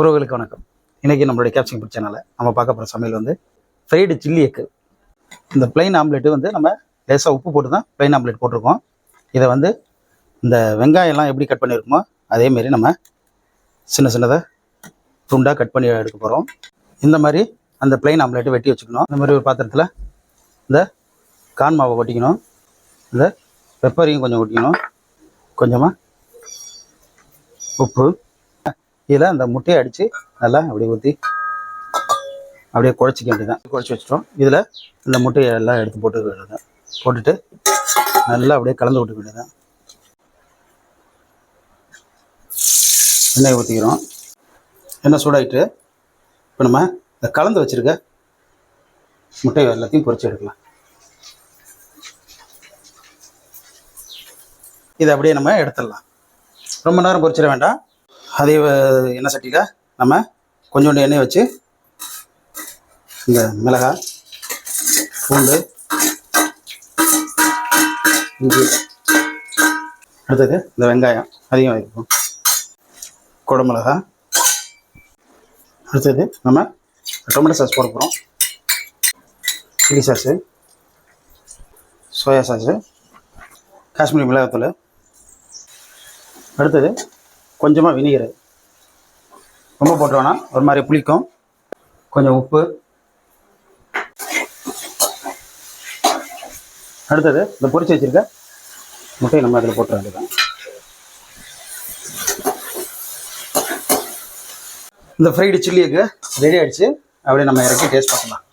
உறவுகளுக்கு வணக்கம். இன்றைக்கி நம்மளுடைய கேப்சிங் ஃபுட் சேனலில் நம்ம பார்க்க போகிற சமையல் வந்து ஃப்ரைடு சில்லி எக்கு இந்த பிளைன் ஆம்லெட்டு வந்து நம்ம லேசாக உப்பு போட்டு தான் பிளைன் ஆம்லெட் போட்டிருக்கோம். இதை வந்து இந்த வெங்காயம்லாம் எப்படி கட் பண்ணியிருக்கோமோ அதேமாரி நம்ம சின்ன சின்னதாக துண்டாக கட் பண்ணி எடுக்க போகிறோம் இந்த மாதிரி அந்த பிளைன் ஆம்லெட்டு வெட்டி வச்சுக்கணும். இந்த மாதிரி ஒரு பாத்திரத்தில் இந்த கான் மாவை கொட்டிக்கணும். இந்த பெப்பரையும் கொஞ்சம் கொட்டிக்கணும். கொஞ்சமாக உப்பு கீழே அந்த முட்டையை அடித்து நல்லா அப்படியே ஊற்றி அப்படியே குழச்சிக்க வேண்டியதான் குழச்சி வச்சிட்டோம். இதில் இந்த முட்டையை எல்லாம் எடுத்து போட்டு வேண்டியதான் போட்டுட்டு நல்லா அப்படியே கலந்து விட்டுக்க வேண்டியதான் எண்ணெய் ஊற்றிக்கிறோம் எண்ணெய் சூடாயிட்டு இப்போ நம்ம இந்த கலந்து வச்சுருக்க முட்டை எல்லாத்தையும் பொறிச்சு எடுக்கலாம். இதை அப்படியே நம்ம எடுத்துடலாம். ரொம்ப நேரம் பொறிச்சிட வேண்டாம். அதே எண்ணெய் சட்டியில் நம்ம கொஞ்சோண்டு எண்ணெய் வச்சு இந்த மிளகாய் பூண்டு இஞ்சி அடுத்தது இந்த வெங்காயம் அதிகம் வைப்போம் குடமிளகா அடுத்தது நம்ம டொமேட்டோ சாஸ் போட போகிறோம் chilli sauce soya sauce Kashmiri மிளகாத்தூள். அடுத்தது கொஞ்சமாக வினிகர் ரொம்ப போட்டோன்னா ஒரு மாதிரி புளிக்கும். கொஞ்சம் உப்பு. அடுத்தது இந்த பொரிச்சு வச்சிருக்க முட்டையை நம்ம அதில் போட்டுற வேண்டியதான் இந்த ஃப்ரைடு சில்லிக்கு ரெடி ஆகிடுச்சு அப்படியே நம்ம இறக்கி டேஸ்ட் பார்க்கலாம்.